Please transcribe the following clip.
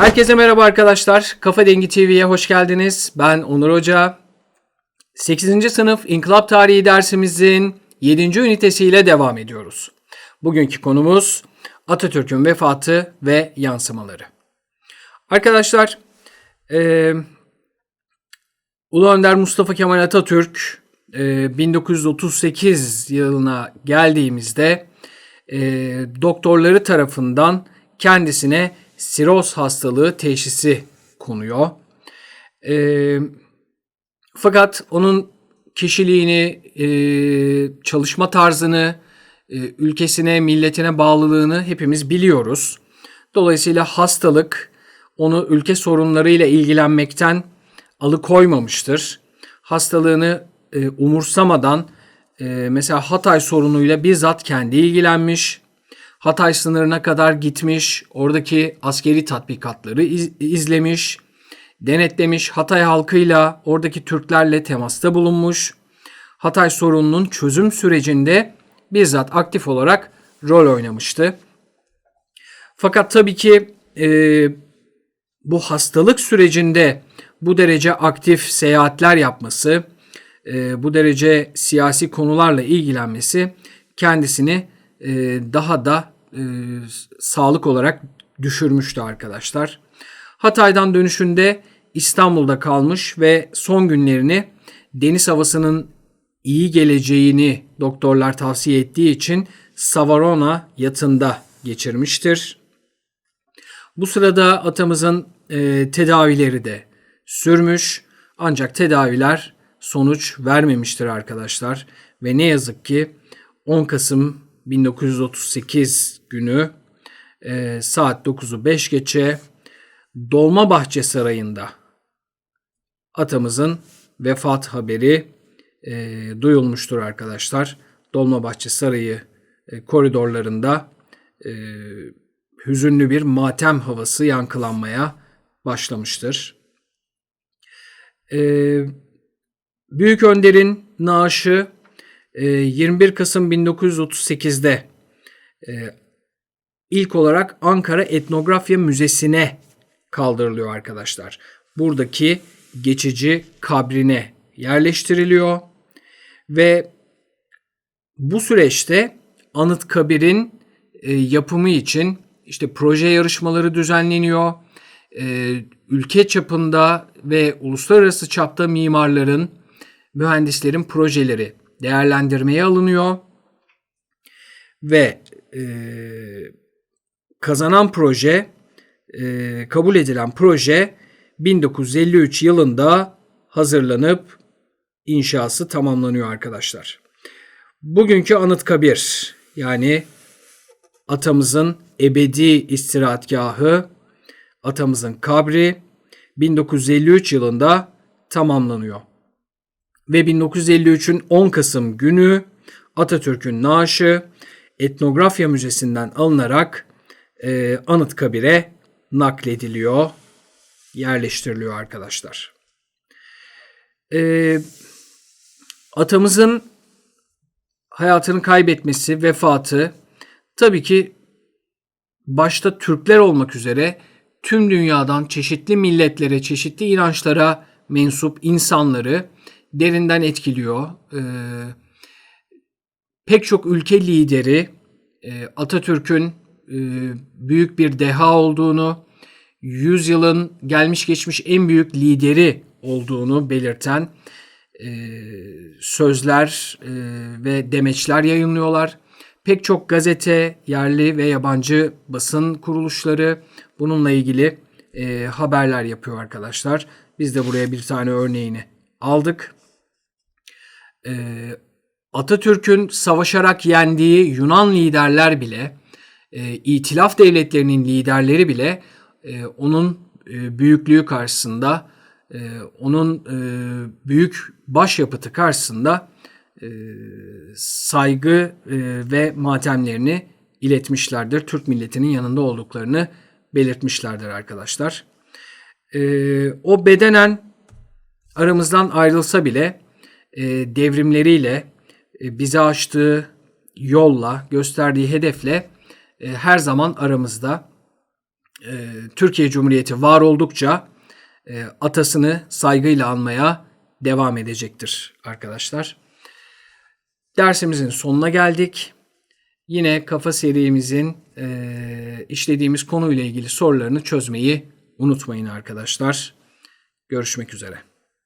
Herkese merhaba arkadaşlar. Kafa Dengi TV'ye hoş geldiniz. Ben Onur Hoca. 8. sınıf İnkılap Tarihi dersimizin 7. ünitesiyle devam ediyoruz. Bugünkü konumuz Atatürk'ün vefatı ve yansımaları. Arkadaşlar, e, Ulu Önder Mustafa Kemal Atatürk e, 1938 yılına geldiğimizde e, doktorları tarafından kendisine siroz hastalığı teşhisi konuyor. E, fakat onun kişiliğini, e, çalışma tarzını, e, ülkesine, milletine bağlılığını hepimiz biliyoruz. Dolayısıyla hastalık onu ülke sorunlarıyla ilgilenmekten alıkoymamıştır. Hastalığını e, umursamadan e, mesela Hatay sorunuyla bizzat kendi ilgilenmiş. Hatay sınırına kadar gitmiş, oradaki askeri tatbikatları iz, izlemiş, denetlemiş, Hatay halkıyla, oradaki Türklerle temasta bulunmuş. Hatay sorununun çözüm sürecinde bizzat aktif olarak rol oynamıştı. Fakat tabii ki e, bu hastalık sürecinde bu derece aktif seyahatler yapması, e, bu derece siyasi konularla ilgilenmesi kendisini e, daha da e, sağlık olarak düşürmüştü arkadaşlar. Hatay'dan dönüşünde İstanbul'da kalmış ve son günlerini deniz havasının iyi geleceğini doktorlar tavsiye ettiği için Savarona yatında geçirmiştir. Bu sırada atamızın e, tedavileri de sürmüş ancak tedaviler sonuç vermemiştir arkadaşlar ve ne yazık ki 10 Kasım 1938 günü e, saat 9'u 5 geçe Dolmabahçe Sarayı'nda atamızın vefat haberi e, duyulmuştur arkadaşlar. Dolmabahçe Sarayı e, koridorlarında e, hüzünlü bir matem havası yankılanmaya başlamıştır. E, Büyük Önder'in naaşı 21 e, Kasım 1938'de e, ilk olarak Ankara Etnografya Müzesi'ne kaldırılıyor arkadaşlar. Buradaki geçici kabrine yerleştiriliyor ve bu süreçte Anıtkabir'in e, yapımı için işte proje yarışmaları düzenleniyor. Ülke çapında ve uluslararası çapta mimarların, mühendislerin projeleri değerlendirmeye alınıyor ve e, kazanan proje, e, kabul edilen proje 1953 yılında hazırlanıp inşası tamamlanıyor arkadaşlar. Bugünkü Anıtkabir yani atamızın ebedi istirahatgahı, atamızın kabri 1953 yılında tamamlanıyor. Ve 1953'ün 10 Kasım günü Atatürk'ün naaşı Etnografya Müzesi'nden alınarak e, Anıtkabir'e naklediliyor, yerleştiriliyor arkadaşlar. E, atamızın hayatını kaybetmesi, vefatı tabii ki başta Türkler olmak üzere tüm dünyadan çeşitli milletlere, çeşitli inançlara mensup insanları derinden etkiliyor. Ee, pek çok ülke lideri e, Atatürk'ün e, büyük bir deha olduğunu, yüzyılın gelmiş geçmiş en büyük lideri olduğunu belirten e, sözler e, ve demeçler yayınlıyorlar. Pek çok gazete, yerli ve yabancı basın kuruluşları bununla ilgili e, haberler yapıyor arkadaşlar. Biz de buraya bir tane örneğini aldık. E, Atatürk'ün savaşarak yendiği Yunan liderler bile, e, itilaf devletlerinin liderleri bile e, onun e, büyüklüğü karşısında, onun büyük başyapıtı karşısında saygı ve matemlerini iletmişlerdir. Türk milletinin yanında olduklarını belirtmişlerdir arkadaşlar. O bedenen aramızdan ayrılsa bile devrimleriyle bize açtığı yolla, gösterdiği hedefle her zaman aramızda. e, Türkiye Cumhuriyeti var oldukça e, atasını saygıyla anmaya devam edecektir arkadaşlar. Dersimizin sonuna geldik. Yine kafa serimizin e, işlediğimiz konuyla ilgili sorularını çözmeyi unutmayın arkadaşlar. Görüşmek üzere.